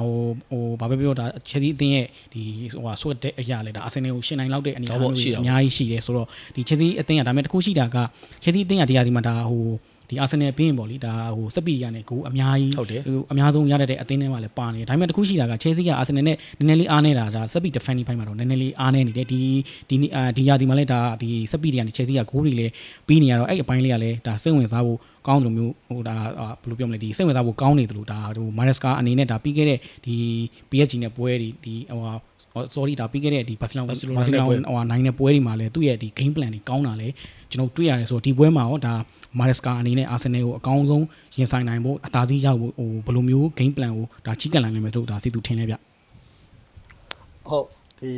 ဟိုဘာပဲပြောဒါ Chelsea အသင်းရဲ့ဒီဟိုဟာဆွတ်တဲ့အရာလဲဒါအစင်ကိုရှင်းနိုင်လောက်တဲ့အနေအထားမျိုးအများကြီးရှိတယ်ဆိုတော့ဒီ Chelsea အသင်းကဒါပေမဲ့တစ်ခုရှိတာက Chelsea အသင်းကဒီဟာဒီမှာဒါဟိုဒီအာဆင်နယ်ဘင်းပေါ့လေဒါဟိုစက်ပီရနဲ့ကိုအများကြီးဟုတ်တယ်ဟိုအများဆုံးရတတ်တဲ့အသင်းထဲမှာလည်းပါနေတယ်ဒါပေမဲ့တစ်ခုရှိတာက Chelsea ကအာဆင်နယ်နဲ့နည်းနည်းလေးအားနေတာဒါစက်ပီ defending ဘိုင်းမှာတော့နည်းနည်းလေးအားနေနေတယ်ဒီဒီအာဒီယာဒီမှာလည်းဒါဒီစက်ပီတွေကနေ Chelsea ကဂိုးတွေလည်းပြီးနေရတော့အဲ့အပိုင်းလေးကလည်းဒါစိတ်ဝင်စားဖို့ ကောင်းတယ်လို့မျိုးဟိုဒါအာဘယ်လိုပြောမလဲဒီစိတ်ဝင်စားဖို့ကောင်းနေတယ်လို့ဒါဟို Maresca အနေနဲ့ဒါပြီးခဲ့တဲ့ဒီ PSG နဲ့ပွဲတွေဒီဟိုဟာ sorry ဒါပြီးခဲ့တဲ့ဒီ Barcelona Barcelona Barcelona နဲ့ပွဲဟိုဟာနိုင်တဲ့ပွဲတွေမှာလည်းသူ့ရဲ့ဒီ game plan တွေကောင်းတာလည်းကျွန်တော်တွေ့ရတယ်ဆိုတော့ဒီပွဲမှာရောဒါ Maresca အနေနဲ့ Arsenal ကိုအကောင်းဆုံးရင်ဆိုင်နိုင်ဖို့အသာစီးရဖို့ဟိုဘယ်လိုမျိုး game plan ကိုဒါကြီးကပ်နိုင်လိမ့်မယ်လို့ဒါစီသူထင်လဲဗျဟုတ်ဒီ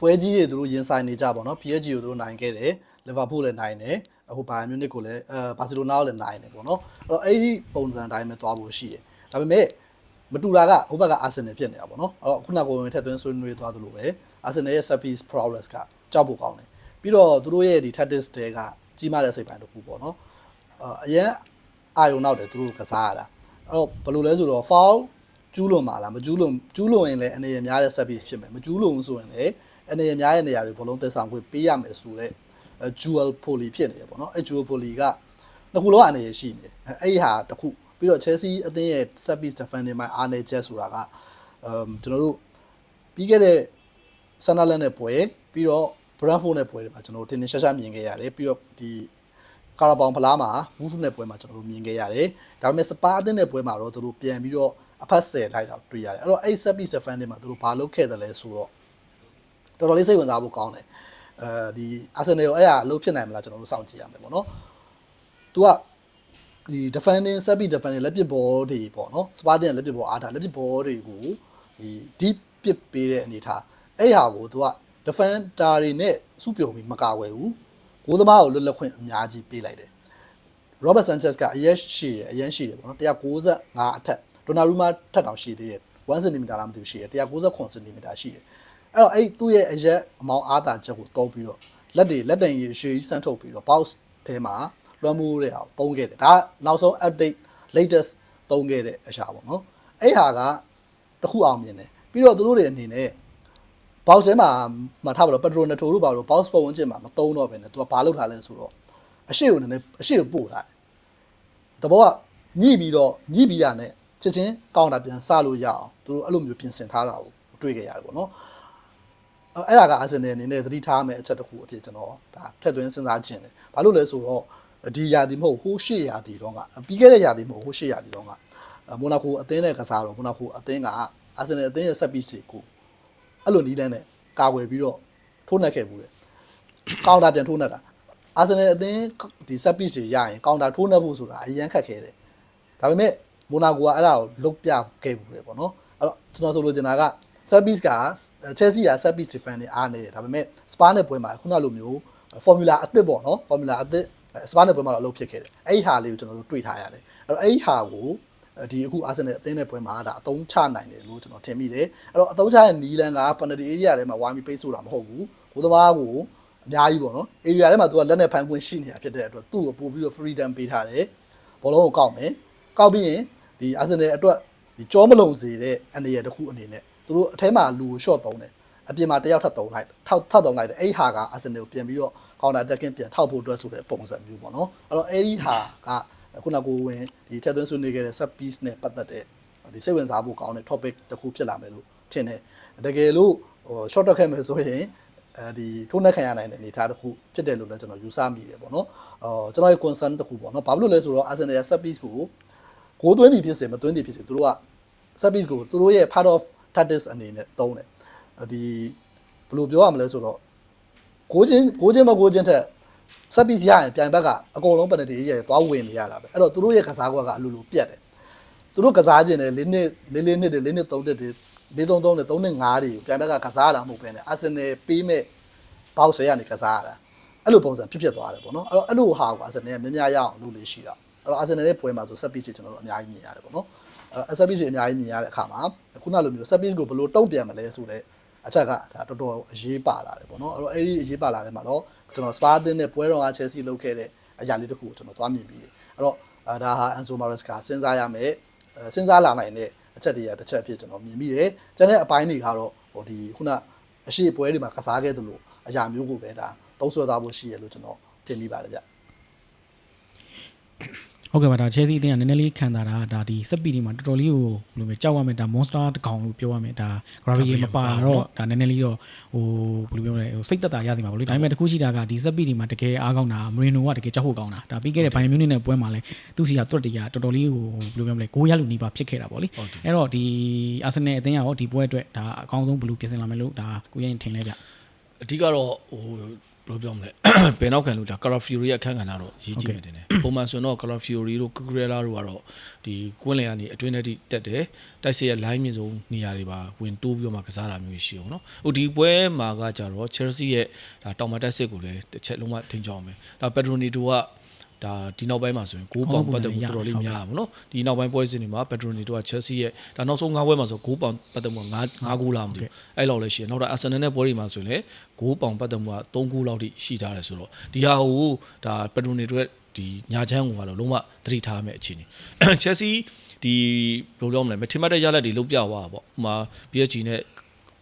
ပွဲကြီးတွေသူတို့ရင်ဆိုင်နေကြပါတော့ PSG ကိုသူတို့နိုင်ခဲ့တယ်လီဗာပူးလည်းနိုင်တယ် အခုဘိုင်မြူနစ်ကိုလည်းအဲဘာစီလိုနာကိုလည်းနိုင်တယ်ပေါ့နော်အဲ့တော့အဲ့ဒီပုံစံတိုင်းပဲသွားဖို့ရှိတယ်ဒါပေမဲ့မတူတာကဟိုဘက်ကအာဆင်နယ်ဖြစ်နေတာပေါ့နော်အဲ့တော့ခုနကကိုဝင်ထက်သွင်းဆွေးနွေးသွားသလိုပဲအာဆင်နယ်ရဲ့ set piece progress ကကြောက်ဖို့ကောင်းတယ်ပြီးတော့သူတို့ရဲ့ဒီ tactics တွေကကြီးမားတဲ့စိတ်ပိုင်းတစ်ခုပေါ့နော်အာအရင်အာယုံနောက်တယ်သူတို့ကစားရတာအဲ့တော့ဘယ်လိုလဲဆိုတော့ foul ကျူးလွန်ပါလားမကျူးလွန်ကျူးလွန်ရင်လည်းအနေရများတဲ့ service ဖြစ်မယ်မကျူးလွန်ဘူးဆိုရင်လည်းအနေရများတဲ့နေရာတွေဘလုံးသက်ဆောင်ခွင့်ပေးရမယ်ဆိုတော့ jewel poly ဖြစ်နေရပေါ့နော်အဲ jewel poly ကတစ်ခုလုံးအနေရရှိနေတယ်အဲ့ဒီဟာတစ်ခုပြီးတော့ Chelsea အသင်းရဲ့ service defending မှာအားနေချက်ဆိုတာကအမ်ကျွန်တော်တို့ပြီးခဲ့တဲ့ Sunderland နဲ့ပွဲပြီးတော့ Brentford နဲ့ပွဲတွေမှာကျွန်တော်တို့တင်းတင်းရှားရှားမြင်ခဲ့ရတယ်ပြီးတော့ဒီကာရာဘောင်ဖလားမှာ Wolves နဲ့ပွဲမှာကျွန်တော်တို့မြင်ခဲ့ရတယ်ဒါပေမဲ့စပါအသင်းနဲ့ပွဲမှာတော့သူတို့ပြန်ပြီးတော့အဖက်ဆယ်လိုက်တာတွေ့ရတယ်အဲ့တော့အဲ့ service defending မှာသူတို့ဘာလုပ်ခဲ့တယ်လဲဆိုတော့တော်တော်လေးစိတ်ဝင်စားဖို့ကောင်းတယ် အဲဒီ Arsenal ရောအဲ့ဒါအလုပ်ဖြစ်နိုင်မလားကျွန်တော်တို့စောင့်ကြည့်ရမယ်ပေါ့နော်။ तू ကဒီ defending service defending လက်ပစ်ဘောတွေပေါ့နော်စပါးတင်လက်ပစ်ဘောအားထားလက်ပစ်ဘောတွေကိုဒီ deep ပစ်ပေးတဲ့အနေထားအဲ့ဟာကို तू က defender တွေနဲ့စုပြုံပြီးမကာဝယ်ဘူး။ကိုသမားကိုလွတ်လပ်ခွင့်အများကြီးပေးလိုက်တယ်။ Robert Sanchez ကအရင်ရှိတယ်အရင်ရှိတယ်ပေါ့နော်195အထက်ဒိုနာရူမာထက်တောင်ရှိသေးတယ်1 cm လားမသိဘူးရှိတယ်169 cm ရှိတယ် အဲ့တော့အဲ့သူ့ရဲ့အရက်အမောင်းအားတာချက်ကိုတုံးပြီးတော့လက်တွေလက်တံရည်ရှည်ကြီးစမ်းထုတ်ပြီးတော့ box ထဲမှာလွှမ်းမိုးတဲ့ဟာကိုတုံးခဲ့တယ်ဒါကနောက်ဆုံး update latest တုံးခဲ့တဲ့အရာပေါ့နော်အဲ့ဟာကတခုအောင်မြင်တယ်ပြီးတော့သူတို့တွေအနေနဲ့ box ထဲမှာမှာထားပါတော့ petrol နဲ့ထိုတို့ပါတော့ box ပုံဝင်ချင်းမှာမတုံးတော့ဘဲနဲ့သူကဘာလုပ်ထားလဲဆိုတော့အရှိကိုနည်းနည်းအရှိကိုပို့ထားတယ်တဘောကညှိပြီးတော့ညှိပြီးရနဲ့ချက်ချင်းကောင်းတာပြန်စလို့ရအောင်သူတို့အဲ့လိုမျိုးပြင်ဆင်ထားတာကိုတွေ့ကြရတယ်ပေါ့နော် အဲ့အဲ့ဒါကအာဆင်နယ်အနေနဲ့သတိထားမယ်အချက်တစ်ခုအဖြစ်ကျွန်တော်ဒါထက်သွင်းစဉ်းစားခြင်းတယ်ဘာလို့လဲဆိုတော့ဒီယာတီမဟုတ်ဟိုးရှေ့ယာတီတော့ကပြီးခဲ့တဲ့ယာတီမဟုတ်ဟိုးရှေ့ယာတီတော့ကမိုနာကိုအသင်းနဲ့ကစားတော့မိုနာကိုအသင်းကအာဆင်နယ်အသင်းရဲ့ဆက်ပီစီကိုအဲ့လိုနီးလန်းနဲ့ကာဝယ်ပြီးတော့ထိုးနှက်ခဲ့ဘူးလေကောင်တာပြန်ထိုးနှက်တာအာဆင်နယ်အသင်းဒီ set piece တွေရရင်ကောင်တာထိုးနှက်ဖို့ဆိုတာအရင်ခက်ခဲတယ်ဒါပေမဲ့မိုနာကိုကအဲ့ဒါကိုလုတ်ပြခဲ့ဘူးလေပေါ့နော်အဲ့တော့ကျွန်တော်ဆိုလိုချင်တာက set piece က Chelsea က set piece defend တွေအားနေတယ်ဒါပေမဲ့ Spa နဲ့ပွဲမှာခုနလိုမျိုး formula အသစ်ပေါ့နော် formula အသစ် Spa နဲ့ပွဲမှာတော့အလုပ်ဖြစ်ခဲ့တယ်အဲ့ဒီဟာလေးကိုကျွန်တော်တို့တွေ့ထားရတယ်အဲ့တော့အဲ့ဒီဟာကိုဒီအခုအာဆင်နယ်အသင်းနဲ့ပွဲမှာဒါအတုံးချနိုင်တယ်လို့ကျွန်တော်ထင်မိတယ်အဲ့တော့အတုံးချရဲ့နီလန်က penalty area ထဲမှာဝိုင်းပြီးပိတ်ဆို့တာမဟုတ်ဘူးဘိုးသမားကိုအများကြီးပေါ့နော် area ထဲမှာသူကလက်နဲ့ဖန်ခွင့်ရှိနေတာဖြစ်တဲ့အတွက်သူ့ကိုပို့ပြီးတော့ freedom ပေးထားတယ်ဘောလုံးကိုကောက်မယ်ကောက်ပြီးရင်ဒီအာဆင်နယ်အတွက်ဒီကြောမလုံစေတဲ့အနေရတစ်ခုအနေနဲ့ သူတို့အထဲမှာလူကို short သုံးတယ်အပြင်မှာတယောက်ထပ်သုံးလိုက်ထောက်ထပ်သုံးလိုက်တယ်အဲ့ဟာကအာဆင်နယ်ကိုပြန်ပြီးတော့ counter attacking ပြန်ထောက်ဖို့အတွက်ဆိုတဲ့ပုံစံမျိုးပေါ့နော်အဲ့တော့အဲ့ဒီဟာကခုနကကိုဝင်ဒီထက်သွင်းဆွေးနွေးခဲ့တဲ့ set piece နဲ့ပတ်သက်တဲ့ဒီစိတ်ဝင်စားဖို့ကောင်းတဲ့ topic တစ်ခုဖြစ်လာမယ်လို့ထင်တယ်တကယ်လို့ဟို short တက်ခဲ့မယ်ဆိုရင်အဲဒီထိုးနှက်ခံရနိုင်တဲ့အနေအထားတစ်ခုဖြစ်တယ်လို့လည်းကျွန်တော်ယူဆမိတယ်ပေါ့နော်အော်ကျွန်တော်ရဲ့ concern တစ်ခုပေါ့နော်ဘာဖြစ်လို့လဲဆိုတော့ Arsenal ရဲ့ set piece ကိုကိုသွင်းသည်ဖြစ်စေမသွင်းသည်ဖြစ်စေသူတို့က set piece ကိုသူတို့ရဲ့ part of tactics အနေနဲ့သုံးတယ်ဒီဘယ်လိုပြောရမလဲဆိုတော့ကိုချင်းကိုချင်းမကိုချင်းထက်ဆက်ပြီးရရင်ပြန်ဘက်ကအကုန်လုံးပနတီရဲ့သွားဝင်နေရတာပဲအဲ့တော့သူတို့ရဲ့ကစားကွက်ကအလိုလိုပြတ်တယ်သူတို့ကစားခြင်းတယ်၄နှစ်၄၄နှစ်တွေ၄နှစ်၃နှစ်တွေ၄၃၃နဲ့၃နှစ်၅တွေကိုပြန်ဘက်ကကစားတာမဟုတ်ဘဲနဲ့အာဆင်နယ်ပေးမဲ့ဘောက်ဆယ်ရနေကစားရတာအဲ့လိုပုံစံဖြစ်ဖြစ်သွားတယ်ပေါ့နော်အဲ့တော့အဲ့လိုဟာကအာဆင်နယ်ကများများရအောင်လုပ်လို့ရှိတာအဲ့တော့အာဆင်နယ်ရဲ့ပွဲမှာဆိုဆက်ပြီးစီကျွန်တော်တို့အများကြီးမြင်ရတယ်ပေါ့နော် အဲ့ဆက်ပြီးစီအများကြီးမြင်ရတဲ့အခါမှာခုနလိုမျိုးဆက်ပြီးကိုဘယ်လိုတုံ့ပြန်မလဲဆိုတော့အချက်ကဒါတော်တော်အရေးပါလာတယ်ပေါ့နော်အဲ့တော့အဲ့ဒီအရေးပါလာတဲ့မှာတော့ကျွန်တော်စပါးတင်းနဲ့ပွဲတော်ကချယ်ဆီလုပ်ခဲ့တဲ့အရာလေးတစ်ခုကိုကျွန်တော်သွားမြင်ပြီးတယ်အဲ့တော့ဒါဟာအန်ဆိုမာရက်စ်ကစဉ်းစားရမယ်စဉ်းစားလာနိုင်တဲ့အချက်တွေကတစ်ချက်အဖြစ်ကျွန်တော်မြင်မိတယ်ကျန်တဲ့အပိုင်းတွေကတော့ဟိုဒီခုနအရှိပွဲတွေမှာကစားခဲ့သလိုအရာမျိုးကိုပဲဒါသုံးဆွဲသွားဖို့ရှိရလို့ကျွန်တော်တင်မိပါတယ်ဗျ ဟုတ်ကဲ့ပါဒါ Chelsea အသင်းကနည်းနည်းလေးခံတာဒါဒီစက်ပီဒီမှာတော်တော်လေးကိုဘယ်လိုပဲကြောက်ရမယ်ဒါ monster တစ်ကောင်လို့ပြောရမယ်ဒါ gravity မပါတော့ဒါနည်းနည်းလေးတော့ဟိုဘယ်လိုပြောမလဲဟိုစိတ်သက်သာရသည်မှာပေါ့လေဒါပေမဲ့တခုရှိတာကဒီစက်ပီဒီမှာတကယ်အားကောင်းတာမရီနိုကတကယ်ကြောက်ဖို့ကောင်းတာဒါပြီးခဲ့တဲ့ဘိုင်မြူနစ်နဲ့ပွဲမှာလဲသူစီကတွတ်တရတော်တော်လေးဟိုဘယ်လိုပြောမလဲကိုရလူနီးပါဖြစ်ခဲ့တာပေါ့လေအဲ့တော့ဒီအာဆင်နယ်အသင်းကရောဒီပွဲအတွက်ဒါအကောင်းဆုံးဘယ်လိုပြင်ဆင်လာမယ်လို့ဒါကိုရင်ထင်လဲဗျအဓိကတော့ဟို ဘယ်လိုပြောမလဲဘယ်နောက်ခံလို့ဒါ Cara Fury ရဲ့အခန်းကဏ္ဍတော့ရေးကြည့်နေတယ်။ပုံမှန်ဆိုတော့ Cara Fury တို့ Cucurella တို့ကတော့ဒီကွင်းလယ်ကနေအတွင်းထဲထိတက်တယ်။တိုက်စစ်ရဲ့ line မြင့်ဆုံးနေရာတွေပါဝင်တိုးပြီးတော့မှကစားတာမျိုးရှိအောင်နော်။ဟိုဒီပွဲမှာကကြတော့ Chelsea ရဲ့ဒါတောင်မတက်စစ်ကိုလည်းတစ်ချက်လုံးဝထိန်းချောင်းမယ်။ဒါ Pedro Neto က ဒါဒီနောက်ပိုင်းမှာဆိုရင်ဂိုးပေါင်ပတ်သက်မှုတော်တော်လေးများမှာနော်ဒီနောက်ပိုင်းပွဲစဉ်တွေမှာ Pedroni တို့က Chelsea ရဲ့ဒါနောက်ဆုံး၅ပွဲမှာဆိုဂိုးပေါင်ပတ်သက်မှု9 9ဂိုးလောက်မသိဘူးအဲ့လောက်လည်းရှိတယ်နောက်တော့ Arsenal နဲ့ပွဲတွေမှာဆိုရင်လည်းဂိုးပေါင်ပတ်သက်မှုက3ဂိုးလောက်ထိရှိထားတယ်ဆိုတော့ဒီဟာကိုဒါ Pedroni တို့ရဲ့ဒီညာချမ်းကိုကတော့လုံးဝသတိထားရမယ့်အခြေအနေ Chelsea ဒီဘယ်လိုပြောမလဲမထင်မှတ်တဲ့ရလဒ်တွေလုံးပြသွားတာပေါ့ဥပမာ PSG နဲ့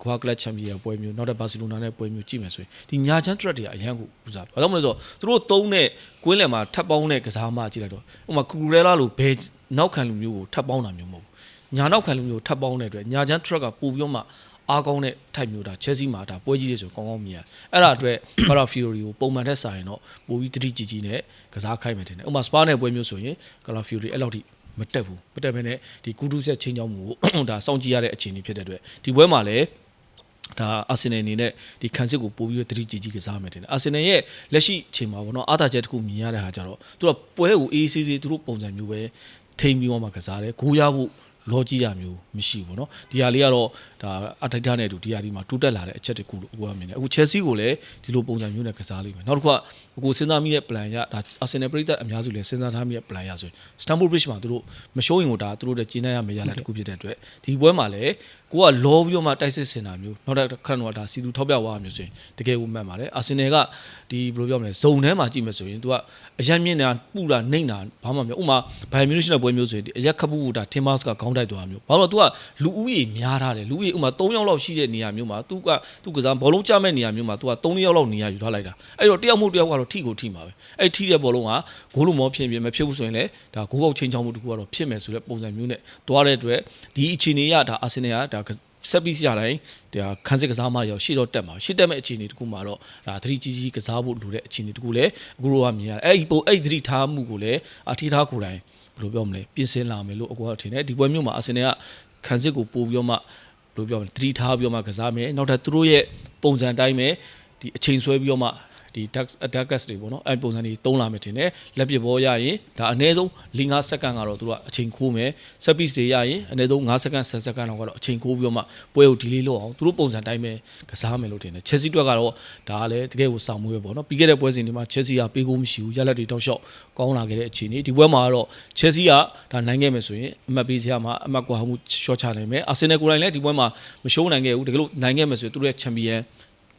ခွာကလပ်ချန်ပီယံပွဲမျိုးနောက်တဲ့ဘာစီလိုနာနဲ့ပွဲမျိုးကြည့်မယ်ဆိုရင်ဒီညာချမ်း threat တွေကအရန်ကိုဦးစားဘာလို့မလဲဆိုတော့သူတို့သုံးတဲ့ကွင်းလယ်မှာထပ်ပေါင်းတဲ့ကစားမကြည့်လိုက်တော့ဥပမာကူကူရဲလာလိုဘယ်နောက်ခံလူမျိုးကိုထပ်ပေါင်းတာမျိုးမဟုတ်ဘူးညာနောက်ခံလူမျိုးထပ်ပေါင်းတဲ့အတွက်ညာချမ်း threat ကပို့ပြီးတော့မှအားကောင်းတဲ့ type မျိုးဒါ Chelsea မှာဒါပွဲကြီးတွေဆိုကောင်းကောင်းမြင်ရအဲ့ဒါအတွက် Cala Fury ကိုပုံမှန်ထက်စာရင်တော့ပိုပြီးတတိကြီးကြီးနဲ့ကစားခိုင်းမယ်ထင်တယ်ဥပမာ Spa နဲ့ပွဲမျိုးဆိုရင် Cala Fury အဲ့လောက်ထိမတက်ဘူးမတက်ဘဲနဲ့ဒီကူတူဆက်ချင်းချောင်းမှုကိုဒါစောင့်ကြည့်ရတဲ့အခြေအနေဖြစ်တဲ့အတွက်ဒီပွဲမှာလည်း ဒါအာဆင်နယ်အနေနဲ့ဒီခန်းစစ်ကိုပို့ပြီးတော့တတိကြီးကြီးကစားမယ်တင်တယ်အာဆင်နယ်ရဲ့လက်ရှိအချိန်မှာပေါ့နော်အာသာချက်တစ်ခုမြင်ရတဲ့ဟာကြတော့သူကပွဲကိုအေးအေးဆေးဆေးသူတို့ပုံစံမျိုးပဲထိမ့်ပြီးတော့မှကစားတယ်ဂိုးရဖို့လောကြီးတာမျိုးမရှိဘူးเนาะဒီဟာလေးကတော့ဒါအထိုက်ထားနဲ့အတူဒီဟာဒီမှာတိုးတက်လာတဲ့အချက်တစ်ခုလို့အခုကမြင်တယ်အခု Chelsea ကိုလည်းဒီလိုပုံစံမျိုးနဲ့ကစားလိမ့်မယ်နောက်တစ်ခုက အကိုစဉ်းစားမိတဲ့ plan ရဒါ Arsenal ပြည်သက်အများစုလည်းစဉ်းစားထားမိတဲ့ plan ရဆိုရင် Stamford Bridge မှာသူတို့မရှုံးရင်ကိုဒါသူတို့ရဲ့ကျင်းနိုင်ရမယ့်ရလာတစ်ခုဖြစ်တဲ့အတွက်ဒီပွဲမှာလည်းကိုကလောပြီးတော့မှတိုက်စစ်ဆင်တာမျိုးနောက်တစ်ခါတော့ဒါစီသူထောက်ပြသွားတာမျိုးဆိုရင်တကယ်ကိုမှန်ပါတယ် Arsenal ကဒီဘယ်လိုပြောမလဲဇုံထဲမှာကြည့်မယ်ဆိုရင်သူကအရက်မြင့်တာပူတာနှိမ့်တာဘာမှမပြောဥမာဘိုင်မြူနစ်ရဲ့ပွဲမျိုးဆိုရင်ဒီအရက်ခပူပူတာ Tim Mas ကခေါင်းတိုက်သွားမျိုးဘာလို့လဲသူကလူဦးရေများထားတယ်လူဦးရေဥမာ3ယောက်လောက်ရှိတဲ့နေရာမျိုးမှာသူကသူကစားဘောလုံးကြမဲ့နေရာမျိုးမှာသူက3ယောက်လောက်နေရာယူထားလိုက်တာအဲ့တော့တယောက်မို့တယောက်ကတော့ထိကိုထိမှာပဲအဲ့ထိတဲ့ဘောလုံးကဂိုးလုံးမောဖြစ်ဖြစ်မဖြစ်ဘူးဆိုရင်လည်းဒါဂိုးပေါက်ချင်းချောင်းမှုတခုကတော့ဖြစ်မယ်ဆိုတဲ့ပုံစံမျိုးနဲ့တွားတဲ့အတွက်ဒီအခြေအနေကဒါအာဆင်နယ်ကဒါဆက်ပြီးစရတိုင်းဒါခန်းစစ်ကစားမရောရှေ့တော့တက်မှာရှေ့တက်မဲ့အခြေအနေတခုမှာတော့ဒါသတိကြီးကြီးကစားဖို့လိုတဲ့အခြေအနေတခုလည်းအခုတော့မြင်ရတယ်အဲ့ဒီပုံအဲ့ဒီသတိထားမှုကိုလည်းအထီးထားကိုယ်တိုင်ဘယ်လိုပြောမလဲပြင်ဆင်လာမယ်လို့အခုတော့ထင်တယ်ဒီပွဲမျိုးမှာအာဆင်နယ်ကခန်းစစ်ကိုပို့ပြီးတော့မှဘယ်လိုပြောမလဲသတိထားပြီးတော့မှကစားမယ်နောက်ထပ်သူတို့ရဲ့ပုံစံတိုင်းပဲဒီအချိန်ဆွဲပြီးတော့မှ ဒီ tax attackers တွေပေါ့နော်အဲ့ပုံစံတွေတုံးလာမယ်ထင်တယ်လက်ပစ်ဘောရရင်ဒါအနည်းဆုံး5စက္ကန့်ကတော့သူတို့ကအချိန်ခိုးမယ် set piece တွေရရင်အနည်းဆုံး5စက္ကန့်10စက္ကန့်လောက်ကတော့အချိန်ခိုးပြီးတော့မှပွဲကို delay လုပ်အောင်သူတို့ပုံစံတိုင်းပဲကစားမယ်လို့ထင်တယ် Chelsea တွက်ကတော့ဒါကလည်းတကယ်ကိုစောင့်မှုပဲပေါ့နော်ပြီးခဲ့တဲ့ပွဲစဉ်တွေမှာ Chelsea ကပေးကိုမရှိဘူးရလက်တွေတောက်လျှောက်ကောင်းလာခဲ့တဲ့အခြေအနေဒီပွဲမှာကတော့ Chelsea ကဒါနိုင်ခဲ့မယ်ဆိုရင်အမှတ်ပေးစရာမှာအမှတ်ကွာမှု short ချနိုင်မယ် Arsenal ကိုယ်တိုင်လည်းဒီပွဲမှာမရှုံးနိုင်ခဲ့ဘူးတကယ်လို့နိုင်ခဲ့မယ်ဆိုရင်သူတို့ရဲ့ champion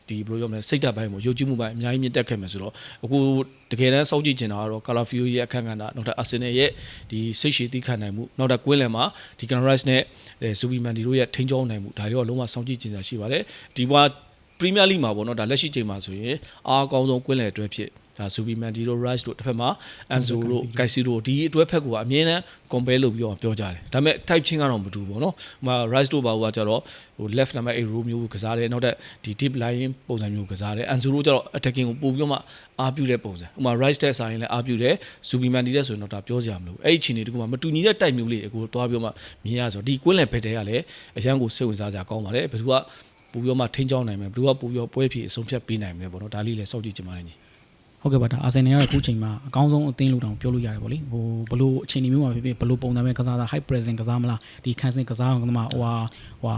ဒီဘယ်လိုပြောမလဲစိတ်ဓာတ်ပိုင်းကိုယုံကြည်မှုပိုင်းအများကြီးမြင့်တက်ခဲ့မယ်ဆိုတော့အခုတကယ်တမ်းစောင့်ကြည့်ချင်တာကတော့ Calafio ရဲ့အခက်အခဲကနောက်ထပ် Arsenal ရဲ့ဒီစိတ်ရှည်သီးခံနိုင်မှုနောက်ထပ်ကွင်းလယ်မှာဒီ Canarias နဲ့ Zubimendi တို့ရဲ့ထိန်းကျောင်းနိုင်မှုဒါတွေတော့လုံးဝစောင့်ကြည့်ချင်တာရှိပါတယ်ဒီဘွား Premier League မှာပေါ့နော်ဒါလက်ရှိချိန်မှာဆိုရင်အားအကောင်းဆုံးကွင်းလယ်အတွဲဖြစ် ဒါ Zubimendi တို့ Rice တို့တစ်ဖက်မှာ Anzo တို့ Kaisi တို့ဒီအတွဲဖက်ကအမြဲတမ်း compare လုပ်ပြီးတော့ပြောကြတယ်ဒါပေမဲ့ type ချင်းကတော့မတူဘူးပေါ့နော်ဟိုမှာ Rice တို့ဘာလို့ကကြတော့ဟို left number 8 row မျိုးကိုကစားတယ်နောက်ထပ်ဒီ deep line ပုံစံမျိုးကိုကစားတယ် Anzo တို့ကြတော့ attacking ကိုပို့ပြီးတော့မှအားပြုတဲ့ပုံစံဟိုမှာ Rice တဲ့ဆိုင်ရင်လည်းအားပြုတယ် Zubimendi တဲ့ဆိုရင်တော့ဒါပြောစရာမလိုဘူးအဲ့ဒီအချိန်တွေတခုမှမတူညီတဲ့ type မျိုးလေးကိုတွားပြီးတော့မှမြင်ရဆိုဒီကွင်းလယ်ဖက်တဲ့ကလည်းအရန်ကိုစိတ်ဝင်စားစရာကောင်းပါတယ်ဘယ်သူကပူပြီးတော့မှထိန်းချောင်းနိုင်မယ်ဘယ်သူကပူပြီးတော့ပွဲဖြည့်အဆုံးဖြတ်ပေးနိုင်မယ်ပေါ့နော်ဒါလေးလည်းစောင့်ကြည့်ကြပါလိမ့်ညီ ဟုတ်ကဲ့ပါဒါအာဆင်နယ်ကတော့အခုချိန်မှာအကောင်းဆုံးအသင်းလို့တောင်ပြောလို့ရတယ်ဗောလေဟိုဘလို့အချိန်ဒီမျိုးမှာဖြစ်ဖြစ်ဘလို့ပုံစံပဲကစားတာ high pressing ကစားမလားဒီခန်းစင်ကစားအောင်ကမှဟိုဟာဟိုဟာ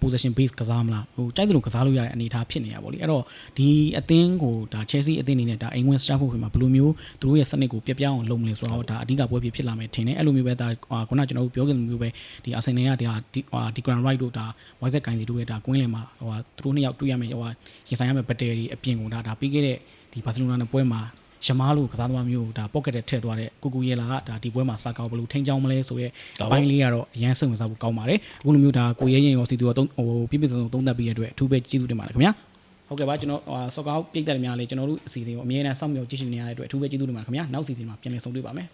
possession base ကစားမလားဟိုကြိုက်တယ်လို့ကစားလို့ရတဲ့အနေအထားဖြစ်နေတာဗောလေအဲ့တော့ဒီအသင်းကိုဒါ Chelsea အသင်းအနေနဲ့ဒါအိမ်ဝင် staff ဖို့မှာဘလို့မျိုးသူတို့ရဲ့စနစ်ကိုပြပြအောင်လုပ်မလဲဆိုတော့ဒါအဓိကပွဲဖြစ်ဖြစ်လာမယ်ထင်တယ်အဲ့လိုမျိုးပဲဒါခုနကျွန်တော်တို့ပြောခဲ့လိုမျိုးပဲဒီအာဆင်နယ်ကဒါဒီ grand right တို့ဒါ wise ကိုင်းစီတို့ရဲ့ဒါကွင်းလယ်မှာဟိုဟာသူတို့နှစ်ယောက်တွေ့ရမယ်ဟိုဟာရင်ဆိုင်ရမယ်ဘက်တယ်တွေအပြင်ကိုဒါဒါပြီးခဲ့တဲ့ ဒီဘာစီလိုနာနဲ့ပွဲမှာရမားလို့ကစားသမားမျိုးဒါ pocket ထဲထည့်သွားတဲ့ကိုကူရဲလာကဒါဒီပွဲမှာစကောက်ဘယ်လိုထိန်းချောင်းမလဲဆိုရဲအပိုင်းလေးကတော့အရန်စိတ်ဝင်စားဖို့ကောင်းပါတယ်အခုလိုမျိုးဒါကိုရဲရင်ရောစီသူရောဟိုပြပြစုံစုံသုံးသပ်ပြီးရတဲ့အတွက်အထူးပဲကျေးဇူးတင်ပါတယ်ခင်ဗျာဟုတ်ကဲ့ပါကျွန်တော်ဆော့ကောက်ပြိတ်တယ်များလေကျွန်တော်တို့အစီအစဉ်ကိုအမြဲတမ်းစောင့်မျှော်ကြည့်ရှုနေရတဲ့အတွက်အထူးပဲကျေးဇူးတင်ပါတယ်ခင်ဗျာနောက်စီစဉ်မှာပြန်လည်ဆုံတွေ့ပါမယ်